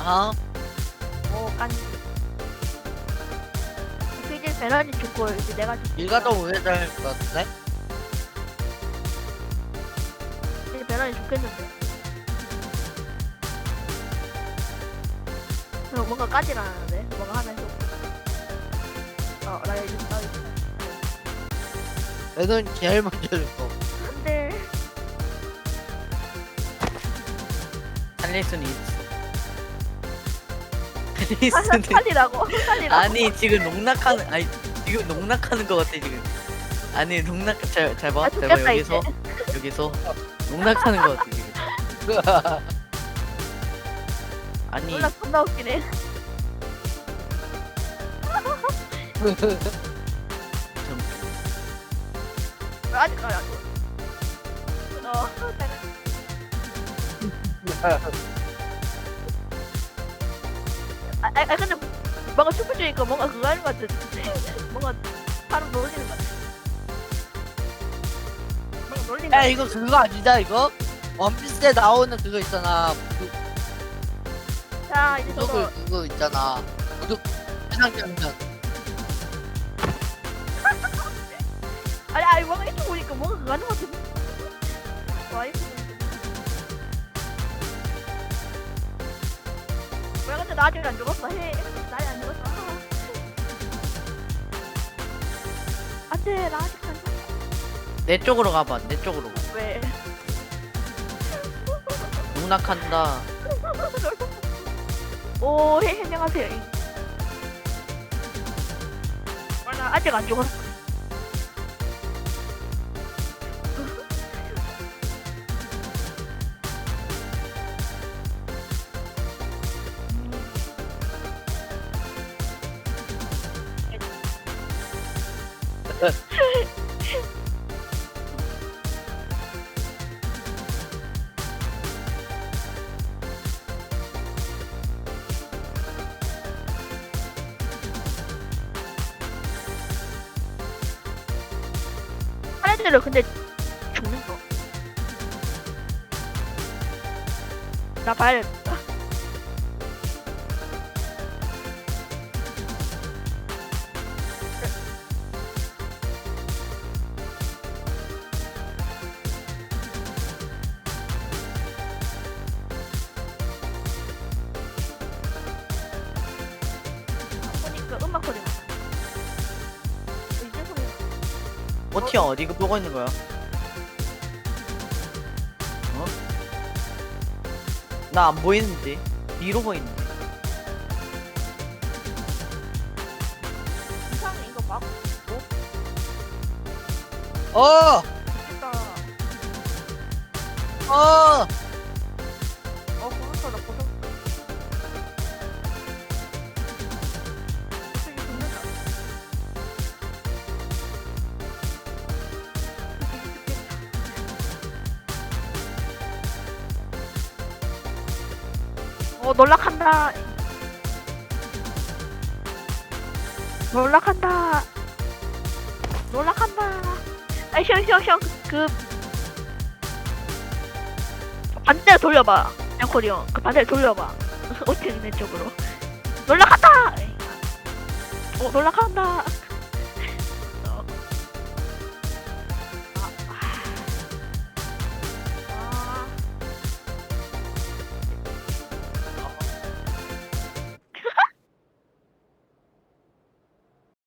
깐지. 어? 그 이제 베란이 죽고 이제 내가 죽고. 네가 더 오래 잘할 것 같은데? 이제 베란이 죽겠는데. 어, 뭔가 까지라는데 뭔가 하나 해줘. 어나 이제 나 이제 너는 제일 먼저 죽어 안돼. 살릴 수는 있어. 살릴 수는 살리라고 살리라고. 아니 지금 농락하는 아니 지금 농락하는 것 같아 지금. 아니 농락 잘잘 봐. 아, 잘 봐 죽겠다, 여기서 여기서 농락하는 것 같아 지금. 아니 놀라 존나 웃기네. 좀왜 아직까지 안 죽어? 어. 아, 아, 아 근데 뭔가 춤을 추니까 뭔가 그거 하는 것 같아. 뭔가 사람 놀리는 것 같아. 뭔가 놀리는 것 야 같아. 이거 그거 아니다 이거? 원피스에 나오는 그거 있잖아 그 자, 이제 저도 구독을 그거 있잖아 구독 세상 장면 아니, 아니 뭔가 이렇게 보니까 뭔가 그거 하는 것 같아. 와, 이렇 근데 나 아직 안 죽었어? 해. 나 아직 안 죽었어. 안 돼, 나 아직 안 죽었어. 내 쪽으로 가봐. 내 쪽으로. 왜? 농락한다. 오, 해, 해명하세요. 아, 나 아직 안 죽었어. 하늘들은 근데 죽는 거. 나 봐야겠다. 나. 어티야 어디 보고 있는 거야? 어? 나 안 보이는데. 뒤로 보이는데. 이상해 이거 막 어! 어! 어 어 놀락한다. 놀락한다. 놀락한다. 아이 형형형 그 반대로 돌려봐. 양코리 형. 그 반대로 돌려봐. 어떻게 내 쪽으로. 놀락한다. 어 놀락한다.